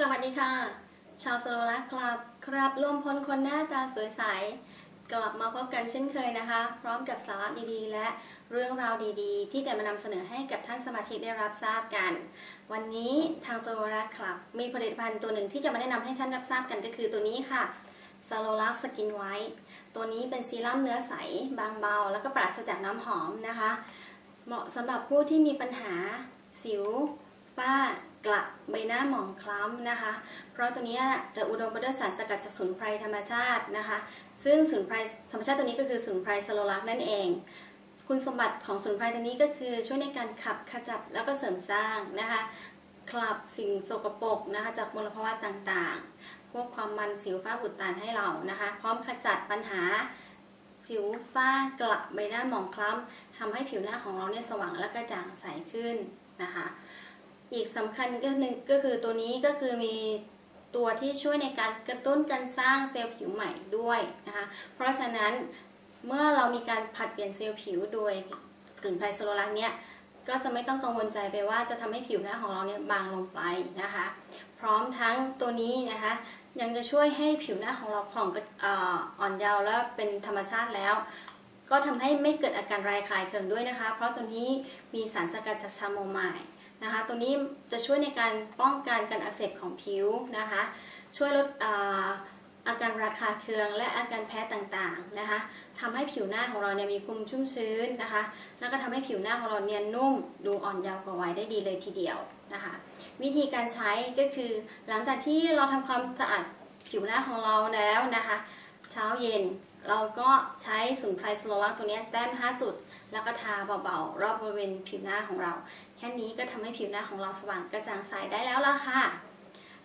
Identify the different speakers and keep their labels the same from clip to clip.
Speaker 1: สวัสดีค่ะ ชาวสโลลักครับ ครับร่วมพลคนหน้าตาสวยใส กลับมาพบกันเช่นเคยนะคะ พร้อมกับสาระดีๆ และเรื่องราวดีๆ ที่จะมานำเสนอให้กับท่านสมาชิกได้รับทราบกัน วันนี้ทางสโลลักครับ มีผลิตภัณฑ์ตัวหนึ่งที่จะมาแนะนำให้ท่านรับทราบกันก็คือตัวนี้ค่ะสโลลักสกินไวท์ตัวนี้เป็นซีรั่มเนื้อใส บางเบา แล้วก็ปราศจากน้ำหอมนะคะ เหมาะสำหรับผู้ที่มีปัญหาสิวฝ้า กระใบหน้าหมองคล้ำนะคะ เพราะตัวนี้จะอุดมไปด้วยสารสกัดจากสมุนไพรธรรมชาตินะคะ ซึ่งสมุนไพรธรรมชาติตัวนี้ก็คือสมุนไพรสโลลักนั่นเอง คุณสมบัติของสมุนไพรตัวนี้ก็คือช่วยในการขับขจัดแล้วก็เสริมสร้างนะคะขับสิ่งสกปรกนะคะจากมลภาวะต่างๆ พวกความมันสิวฝ้าอุดตันให้เรานะคะ พร้อมขจัดปัญหาผิวฝ้ากระใบหน้าหมองคล้ำทำให้ผิวหน้าของเราเนี่ยสว่างและกระจ่างใสขึ้นนะคะ อีกสำคัญก็หนึ่งก็คือตัวนี้ก็คือมีตัวที่ช่วยในการกระตุ้นการสร้างเซลล์ผิวใหม่ด้วยนะคะ เพราะฉะนั้นเมื่อเรามีการผัดเปลี่ยนเซลล์ผิวโดยกลิ่นไพรโซโลลักเนี่ยก็จะไม่ต้องกังวลใจไปว่าจะทำให้ผิวหน้าของเราเนี่ยบางลงไปนะคะ พร้อมทั้งตัวนี้นะคะ ยังจะช่วยให้ผิวหน้าของเราผ่องอ่อนเยาว์และเป็นธรรมชาติแล้ว ก็ทำให้ไม่เกิดอาการรายคลายเคืองด้วยนะคะ เพราะตัวนี้มีสารสกัดจากชาโมไมล์ นะคะ ตัวนี้จะช่วยในการป้องกันการอักเสบของผิวนะคะ ช่วยลดอาการราคาเคืองและอาการแพ้ต่างๆนะคะทำให้ผิวหน้าของเราเนี่ยมีคุมชุ่มชื้นนะคะ แล้วก็ทำให้ผิวหน้าของเราเนียนนุ่มดูอ่อนเยาว์กว่าวัยได้ดีเลยทีเดียวนะคะ วิธีการใช้ก็คือ หลังจากที่เราทำความสะอาดผิวหน้าของเราแล้วนะคะ เช้าเย็นเราก็ใช้สมุนไพรสโลลักตัวนี้แต้ม 5 จุด แล้วก็ทาเบาๆ รอบบริเวณผิวหน้าของเรา ค่นี้ก็ทำให้ผิวหน้าของเราสว่างกระจ่างใสได้แล้วล่ะค่ะ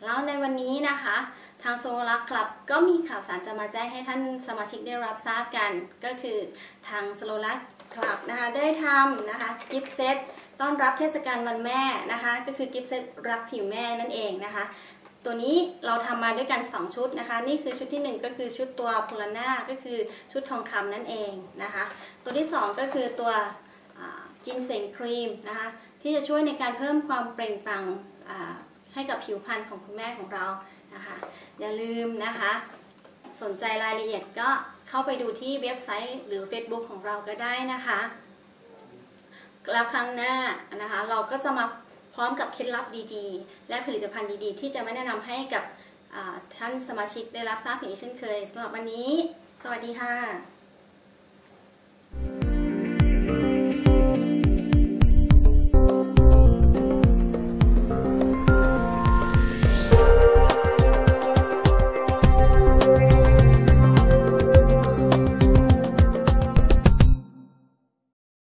Speaker 1: แล้วในวันนี้นะคะ ทางโซลักคลับก็มีข่าวสารจะมาแจ้งให้ท่านสมาชิกได้รับทราบกัน ก็คือทางโซลักคลับนะคะได้ทำนะคะกิฟต์เซตต้อนรับเทศกาลวันแม่นะคะ ก็คือกิฟต์เซตรับผิวแม่นั่นเองนะคะตัวนี้เราทำมาด้วยกัน 2 ชุดนะคะ นี่คือชุดที่ 1 ก็คือชุดตัวพลาน่าก็คือชุดทองคำนั่นเองนะคะ ตัวที่ 2 ก็คือตัว จินเซงครีมนะคะที่จะช่วยในการเพิ่มความเปล่งปลั่งให้กับผิวพรรณของคุณแม่ของเรานะคะอย่าลืมนะคะ สนใจรายละเอียดก็เข้าไปดูที่เว็บไซต์หรือ Facebook ของเราก็ได้นะคะ แล้วครั้งหน้านะคะเราก็จะมาพร้อมกับเคล็ดลับดีๆ และผลิตภัณฑ์ดีๆ ที่จะมาแนะนำให้กับท่านสมาชิกได้รับทราบอีกเช่นเคยสำหรับวันนี้ สวัสดีค่ะ